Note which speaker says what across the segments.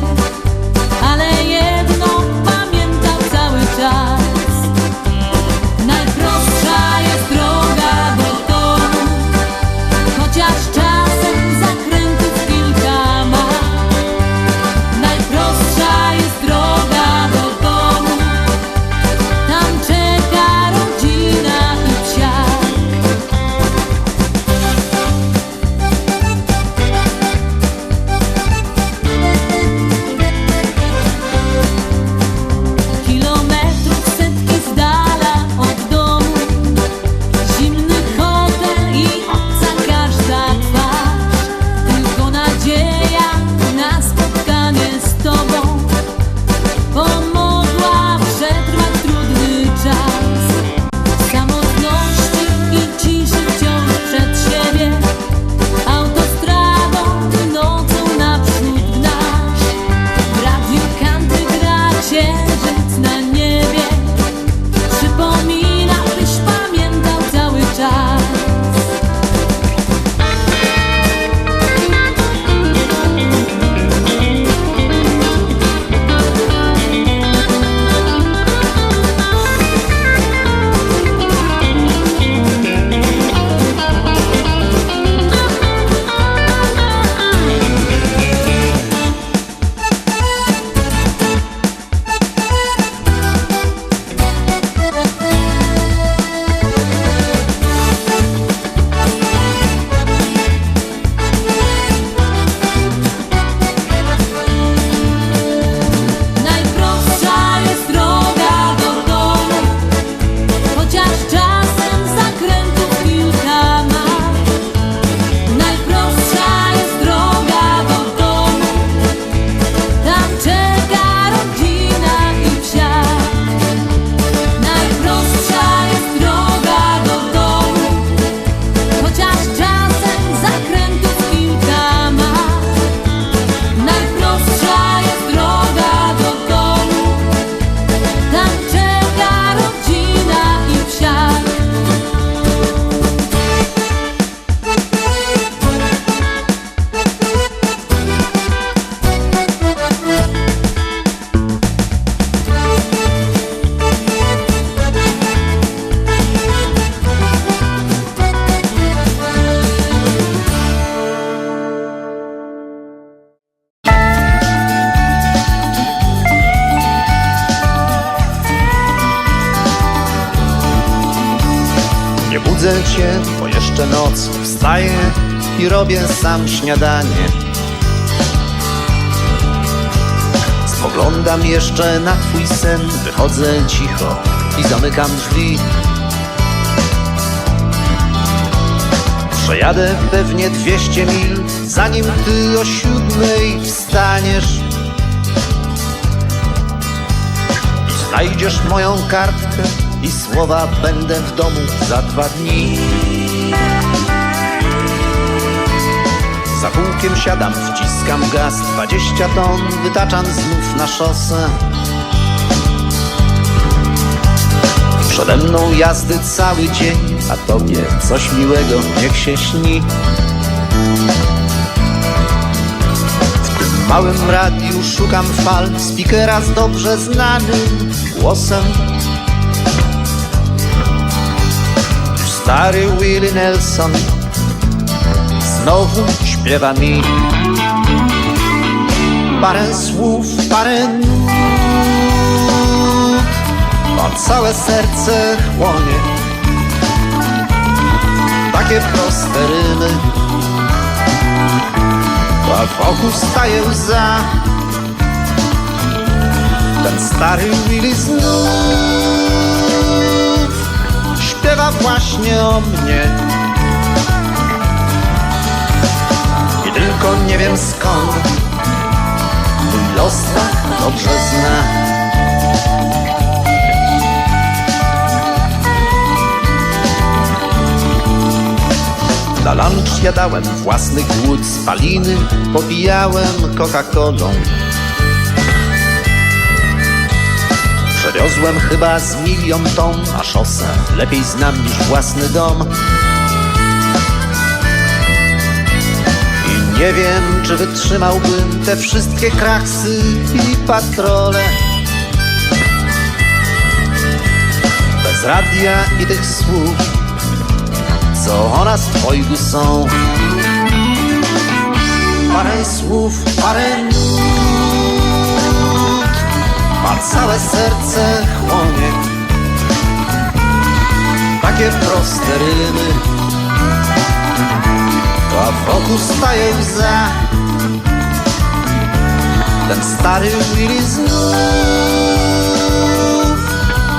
Speaker 1: good. Życie, bo jeszcze noc wstaję i robię sam śniadanie. Spoglądam jeszcze na twój sen, wychodzę cicho i zamykam drzwi. Przejadę pewnie 200 mil, zanim ty o siódmej wstaniesz. I znajdziesz moją kartkę i słowa będę w domu za dwa dni. Za kółkiem siadam, wciskam gaz, 20 ton wytaczam znów na szosę. Przede mną jazdy cały dzień, a tobie coś miłego niech się śni. W tym małym radiu szukam fal, speakera z dobrze znanym głosem. Stary Willie Nelson znowu śpiewa mi parę słów, parę nut, a całe serce chłonie. Takie proste rymy, a wokół staje łza. Ten stary Willy znów właśnie o mnie. I tylko nie wiem skąd. Mój los tak dobrze zna. Na lunch jadałem własny głód Spaliny popijałem Coca-Colą Przewiozłem chyba z milion ton A szosę lepiej znam niż własny dom. I nie wiem, czy wytrzymałbym te wszystkie kraksy i patrole. Bez radia i tych słów, co o nas dwojgu są. Parę słów, parę Ma całe serce chłonie. Takie proste rymy. A wokół staje łza. Ten stary Willy znów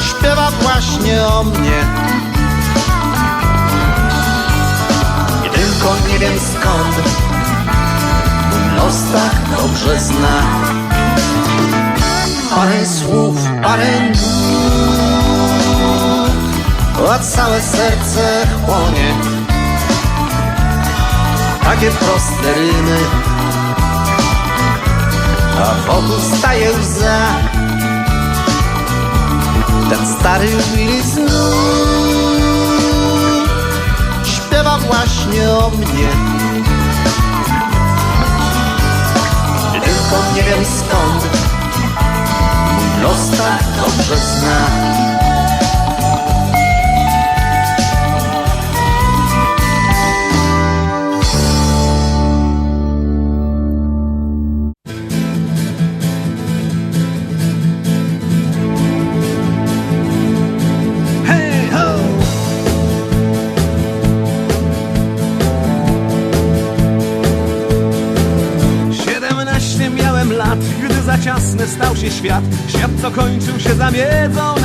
Speaker 1: Śpiewa właśnie o mnie. I tylko nie wiem skąd Mój los tak dobrze zna Parę słów, parę nut A całe serce chłonie. Takie proste rymy. A wokół staje łza. Ten stary Willy znów Śpiewa właśnie o mnie. Tylko nie wiem skąd los tak dobrze zna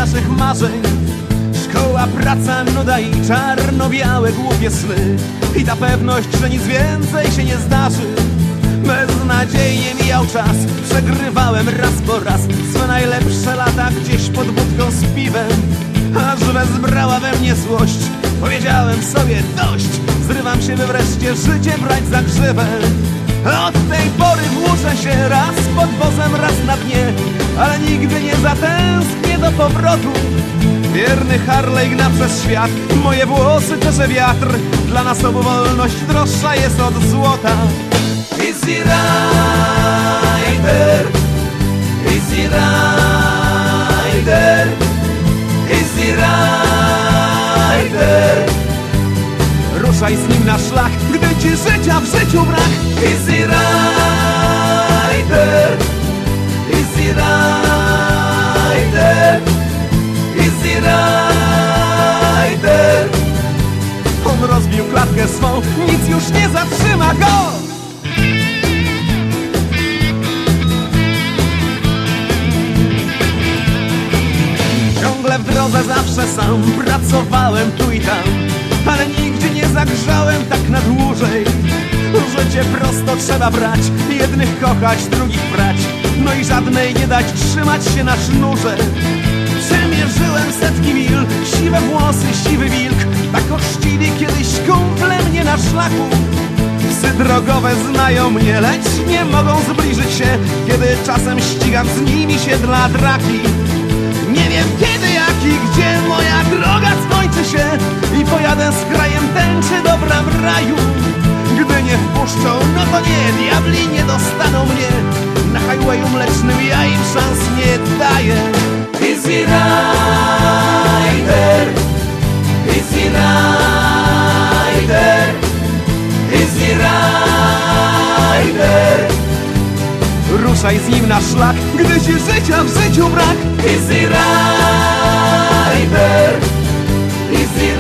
Speaker 2: naszych marzeń. Szkoła, praca, nuda i czarno-białe głupie sny. I ta pewność, że nic więcej się nie zdarzy. Beznadziejnie mijał czas, przegrywałem raz po raz Swe najlepsze lata gdzieś pod budką z piwem. Aż wezbrała we mnie złość Powiedziałem sobie dość. Zrywam się, by wreszcie życie brać za grzywę Od tej pory włóczę się raz pod wozem, raz na dnie Ale nigdy nie zatęsknię do powrotu. Wierny Harley gna przez świat. Moje włosy czesze wiatr. Dla nas obu wolność droższa jest od złota. Easy Rider. Easy Rider. Easy Rider. Ruszaj z nim na szlak, gdy ci życia w życiu brak. Easy Rider. Easy Rider Easy Rider rozbił klatkę swą Nic już nie zatrzyma go. Ciągle w drodze zawsze sam Pracowałem tu i tam Ale nigdzie nie zagrzałem tak na dłużej. Życie prosto trzeba brać Jednych kochać, drugich brać No i żadnej nie dać trzymać się na sznurze. Przemierzyłem setki mil Siwe włosy, siwy wilk. Tak ochrzcili kiedyś kumple mnie na szlaku. Psy drogowe znają mnie, lecz nie mogą zbliżyć się. Kiedy czasem ścigam z nimi się dla draki. Nie wiem kiedy, jak i gdzie moja droga skończy się. I pojadę z krajem tęczy do bram raju nie wpuszczą, no to nie, diabli nie dostaną mnie. Na highwayu mlecznym ja im szans nie daję. Easy Rider Easy Rider Easy Rider. Ruszaj z nim na szlak, gdy ci życia w życiu brak. Easy Rider Easy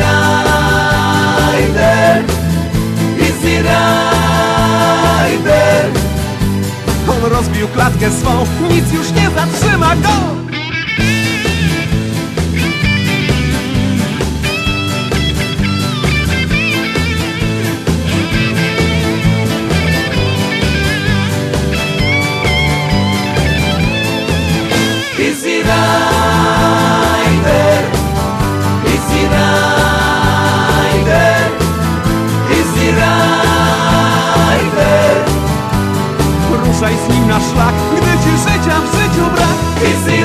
Speaker 2: Rider rozbił klatkę swą, nic już nie zatrzyma go na szlak, gdy ci życia w życiu brak.